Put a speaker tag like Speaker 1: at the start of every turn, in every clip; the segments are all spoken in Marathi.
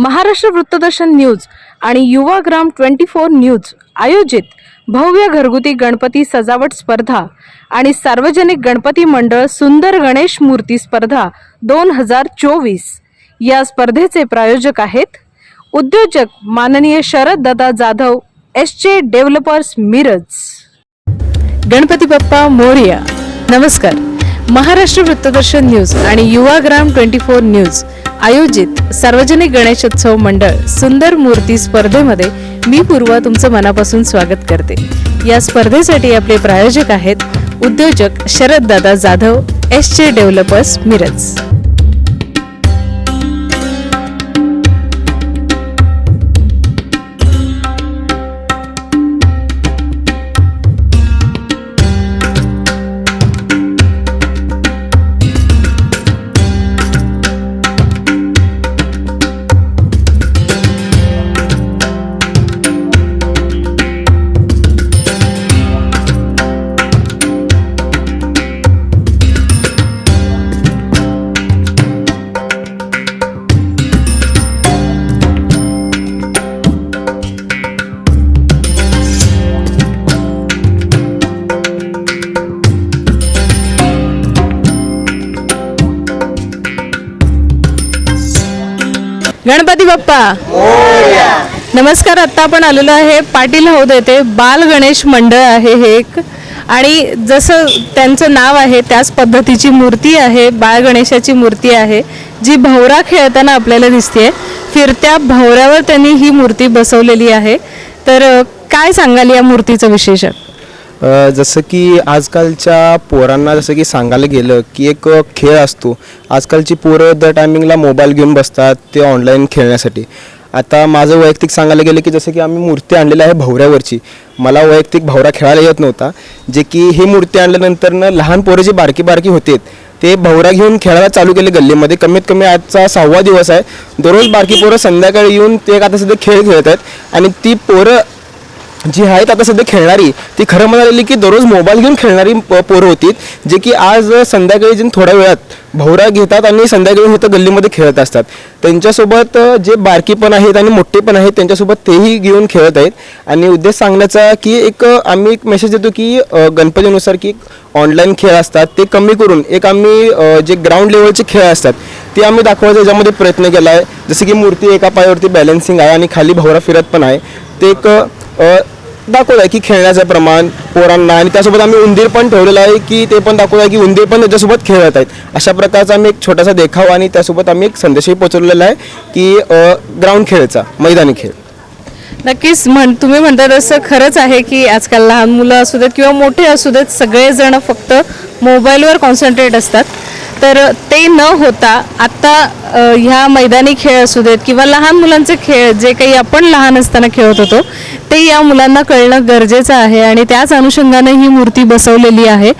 Speaker 1: महाराष्ट्र वृत्तदर्शन न्यूज आणि युवा ग्राम ट्वेंटी फोर न्यूज आयोजित भव्य घरगुती गणपती सजावट स्पर्धा आणि सार्वजनिक गणपती मंडळ सुंदर गणेश मूर्ती स्पर्धा दोन हजार चोवीस. या स्पर्धेचे प्रायोजक आहेत उद्योजक माननीय Sharad Dada Jadhav S J developers Miraj Ganpati बाप्पा मोरया. नमस्कार. महाराष्ट्र वृत्तदर्शन न्यूज आणि युवा ग्राम ट्वेंटी फोर न्यूज आयोजित सार्वजनिक गणेशोत्सव मंडळ सुंदर मूर्ती स्पर्धेमध्ये मी पूर्वा तुमचं मनापासून स्वागत करते. या स्पर्धेसाठी आपले प्रायोजक आहेत उद्योजक Sharad Dada Jadhav S J developers Miraj. Ganpati बाप्पा. नमस्कार आत्ता आपण आलेलो आहे पाटील हौद येथे. बाल गणेश मंडळ आहे हे एक. आणि जसं त्यांचं नाव आहे त्याच पद्धतीची मूर्ती आहे बाळ गणेशाची मूर्ती आहे जी भवरा खेळताना आपल्याला दिसते फिरत्या भवऱ्यावर त्यांनी ही मूर्ती बसवलेली आहे. तर काय सांगाल या मूर्तीचं विशेषण?
Speaker 2: अ, जसं की आजकालच्या पोरांना जसं की सांगायला गेलं की एक खेळ असतो. आजकालची पोरं द टायमिंगला मोबाईल घेऊन बसतात ते ऑनलाईन खेळण्यासाठी. आता माझं वैयक्तिक सांगायला गेलं की जसं की आम्ही मूर्ती आणलेली आहे भवऱ्यावरची. मला वैयक्तिक भवरा खेळायला येत नव्हता. जे की ही मूर्ती आणल्यानंतरनं लहान पोरं जी बारकी बारकी होते ते भवरा घेऊन खेळायला चालू केले गल्लीमध्ये. कमीत कमी आजचा सहावा दिवस आहे. दररोज बारकी पोरं संध्याकाळी येऊन ते एक आता सध्या खेळ खेळत आहेत. आणि ती पोरं जी आहेत आता सध्या खेळणारी ती खरं म्हणाली की दररोज मोबाईल घेऊन खेळणारी प- पोरं होती जे की आज संध्याकाळी जे थोड्या वेळात भवरा घेतात आणि संध्याकाळी होतं गल्लीमध्ये खेळत असतात. त्यांच्यासोबत जे बारकी पण आहेत आणि मोठे पण आहेत त्यांच्यासोबत तेही घेऊन खेळत आहेत. आणि उद्देश सांगण्याचा की एक आम्ही एक मेसेज देतो की गणपतीनुसार की ऑनलाईन खेळ असतात ते कमी करून एक आम्ही जे ग्राउंड लेवलचे खेळ असतात ते आम्ही दाखवायचा याच्यामध्ये प्रयत्न केला आहे जसं की मूर्ती एका पायावरती बॅलन्सिंग आहे आणि खाली भवरा फिरत पण आहे. ते एक दाखवलं आहे की खेळण्याचं प्रमाण पोरांना आणि त्यासोबत आम्ही उंदीर पण ठेवलेलं आहे की ते पण दाखवलं आहे की उंदीर पण त्याच्यासोबत खेळत आहेत. अशा प्रकारचा आम्ही एक छोटासा देखाव आणि त्यासोबत आम्ही एक संदेशही पोचवलेला आहे की ग्राउंड खेळचा मैदानी खेळ.
Speaker 1: नक्कीच म्हण तुम्ही म्हणता तसं खरंच आहे की आजकाल लहान मुलं असू देत किंवा मोठे असू देत सगळेजण फक्त मोबाईलवर कॉन्सन्ट्रेट असतात. तर ते न होता आत्ता ह्या मैदानी खेळ असू देत किंवा लहान मुलांचे खेळ जे काही आपण लहान असताना खेळत होतो ते या मुलांना कळणं गरजेचं आहे आणि त्याच अनुषंगाने ही मूर्ती बसवलेली आहे.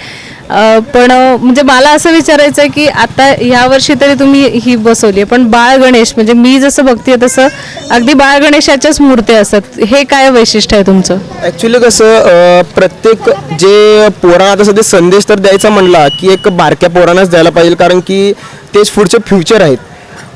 Speaker 1: पण म्हणजे मला असं विचारायचं आहे की आता ह्या वर्षी तरी तुम्ही ही बसवली आहे पण बाळ गणेश म्हणजे मी जसं बघते तसं अगदी बाळ गणेशाच्याच मूर्त्या असतात. हे काय वैशिष्ट्य आहे तुमचं?
Speaker 2: ॲक्च्युली कसं प्रत्येक जे पोरांना आता सध्या संदेश तर द्यायचा म्हणला की एक बारक्या पोरांनाच द्यायला पाहिजे कारण की तेच पुढचे फ्युचर आहेत.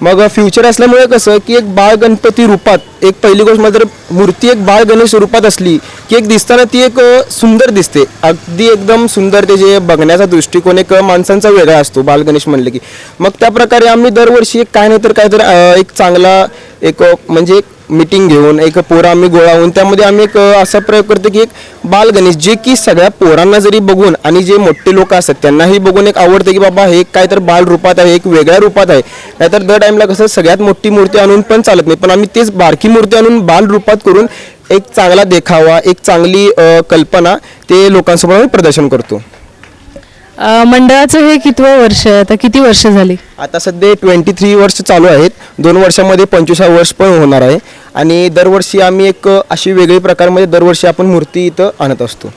Speaker 2: मग फ्युचर असल्यामुळे कसं की एक बाळ गणपती रूपात एक पहिली गोष्ट म्हणजे मूर्ती एक बाळ गणेश रूपात असली की एक दिसताना ती एक सुंदर दिसते. अगदी एकदम सुंदर ते जे बघण्याचा दृष्टिकोन एक माणसांचा वेगळा असतो बाल गणेश म्हणलं की. मग त्या प्रकारे आम्ही दरवर्षी एक काय नाही तर काय तर एक चांगला एक म्हणजे एक मीटिंग घेऊन एक पोरं आम्ही गोळा होऊन त्यामध्ये आम्ही एक असा प्रयोग करतो की एक बाल गणेश जे की सगळ्या पोरांना जरी बघून आणि जे मोठे लोक असतात त्यांनाही बघून एक आवडतं की बाबा हे काय तर बाल रूपात आहे एक वेगळ्या रूपात आहे. नाहीतर दर टाईमला कसं सगळ्यात मोठी मूर्ती आणून पण चालत नाही पण आम्ही तेच बारकी मूर्ती आणून बाल रूपात करून एक चांगला देखावा एक चांगली अ, कल्पना ते लोकांसमोर आम्ही प्रदर्शन करतो.
Speaker 1: अ, मंडळाचं हे कितवं वर्ष आहे आता किती वर्ष झाली?
Speaker 2: आता सध्या ट्वेंटी थ्री वर्ष चालू आहेत. दोन वर्षामध्ये पंचवीसा वर्ष पण होणार आहे. आणि दरवर्षी आम्ही एक अ, अशी वेगळी प्रकारमध्ये दरवर्षी आपण मूर्ती इथं आणत असतो.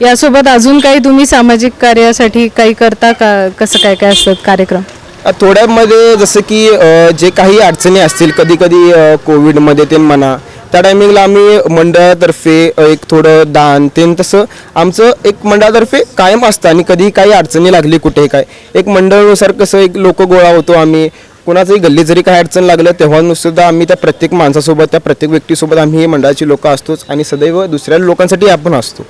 Speaker 1: यासोबत अजून काही तुम्ही सामाजिक कार्यासाठी काही करता का? कसं काय काय असतात कार्यक्रम?
Speaker 2: अ, थोड्यामध्ये जसं की अ, जे काही अडचणी असतील कधी कधी कोविडमध्ये ते म्हणा त्या टायमिंगला आम्ही मंडळातर्फे एक थोडं दान ते तसं आमचं एक मंडळातर्फे कायम असतं आणि कधीही काही अडचणी लागली कुठेही काय. एक मंडळानुसार कसं एक लोक गोळा होतो आम्ही. कुणाचंही गल्ली जरी काही अडचण लागलं तेव्हा आम्ही त्या प्रत्येक माणसासोबत त्या प्रत्येक व्यक्तीसोबत आम्ही हे मंडळाची लोक असतोच आणि सदैव दुसऱ्या लोकांसाठी आपण असतो.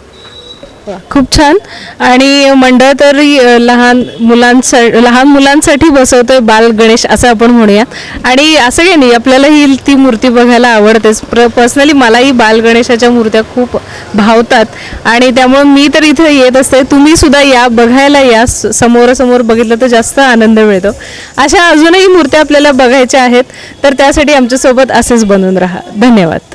Speaker 1: खूप छान. आणि मंडळ तर लहान मुलांसा लहान मुलांसाठी बसवतोय बाल गणेश असं आपण म्हणूया आणि असं काही नाही आपल्याला ही ती मूर्ती बघायला आवडतेच. प्र पर्सनली मलाही बाल गणेशाच्या मूर्त्या खूप भावतात. आणि त्यामुळे मी तर इथे येत असते. तुम्ही सुद्धा या बघायला या. स- समोरासमोर बघितलं तर जास्त आनंद मिळतो. अशा अजूनही मूर्त्या आपल्याला बघायच्या आहेत. तर त्यासाठी आमच्यासोबत असेच बनून राहा. धन्यवाद.